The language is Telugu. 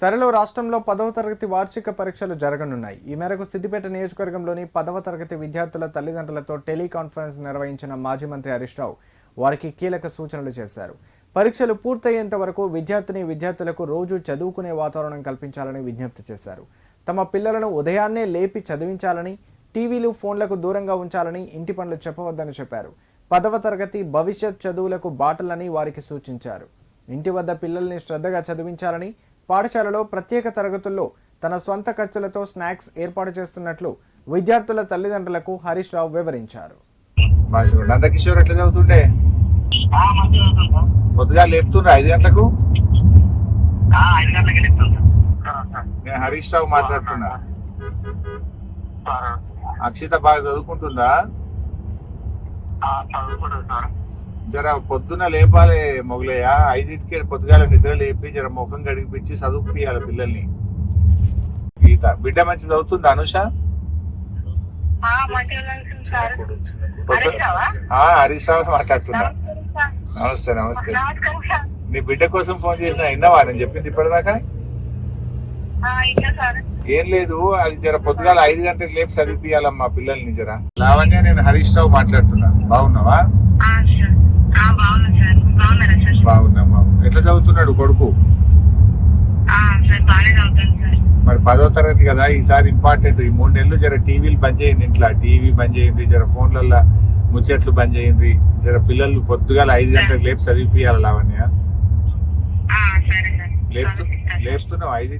త్వరలో రాష్ట్రంలో పదవ తరగతి వార్షిక పరీక్షలు జరగనున్నాయి. ఈ మేరకు సిద్దిపేట నియోజకవర్గంలోని పదవ తరగతి విద్యార్థుల తల్లిదండ్రులతో టెలికాన్ఫరెన్స్ నిర్వహించిన మాజీ మంత్రి హరీష్ రావు వారికి కీలక సూచనలు చేశారు. పరీక్షలు పూర్తయ్యేంత వరకు విద్యార్థిని విద్యార్థులకు రోజు చదువుకునే వాతావరణం కల్పించాలని విజ్ఞప్తి చేశారు. తమ పిల్లలను ఉదయాన్నే లేపి చదివించాలని టీవీలు ఫోన్లకు దూరంగా ఉంచాలని ఇంటి పనులు చెప్పవద్దని చెప్పారు. పదవ తరగతి భవిష్యత్ చదువులకు బాటలని వారికి సూచించారు. ఇంటి వద్ద పిల్లల్ని శ్రద్ధగా చదివించాలని పాఠశాలలో ప్రత్యేక తరగతుల్లో తన సొంత ఖర్చులతో స్నాక్స్ ఏర్పాటు చేస్తున్నట్లు విద్యార్థుల తల్లిదండ్రులకు హరీష్ రావు వివరించారు. నందకిషోర్ ఎట్లా చదువుతుండే. పొద్దుగా లేపుతుండ్రు ఐదు గంటలకు. నేను హరీష్ రావు మాట్లాడుతున్నా. అక్షిత బాగా చదువుకుంటుందా? ఆ, చదువుకుంటాం సార్. జర పొద్దున లేపాలి మొగలయ్య. ఐదింటికి పొద్దుగాల నిద్ర లేపి జర ముఖం గడిపిచ్చి చదువుపియాలి పిల్లల్ని. గీత బిడ్డ మంచి చదువుతుందా అనుష? హరీష్ రావా? ఆ, హరీష్ రావు మాట్లాడుతున్నా. నమస్తే నమస్తే. నీ బిడ్డ కోసం ఫోన్ చేసిన విన్నావా? నేను చెప్పింది ఇప్పటిదాకా? ఆ, ఇంకా సార్. ఏం లేదు అది జర పొద్దుగాల ఐదు గంటలకు లేపి చదివిపియాలమ్మా పిల్లల్ని జర. లావణ్య నేను హరీష్ రావు మాట్లాడుతున్నా. బాగున్నావా? ఎట్లా చదువుతున్నాడు కొడుకు? మరి పదో తరగతి కదా ఈసారి ఇంపార్టెంట్. ఈ మూడు నెలలు జర టీవీలు బంద్ చేయండి ఇంట్లో. టీవీ బంద్ చేయండి జర ఫోన్లల్లో ముచ్చట్లు బంద్ చేయండి. జర పిల్లలు పొద్దుగాల ఐదు గంటలకు లేపి చదివిపియాలి లావణ్య. లేపుతున్నావు ఐదు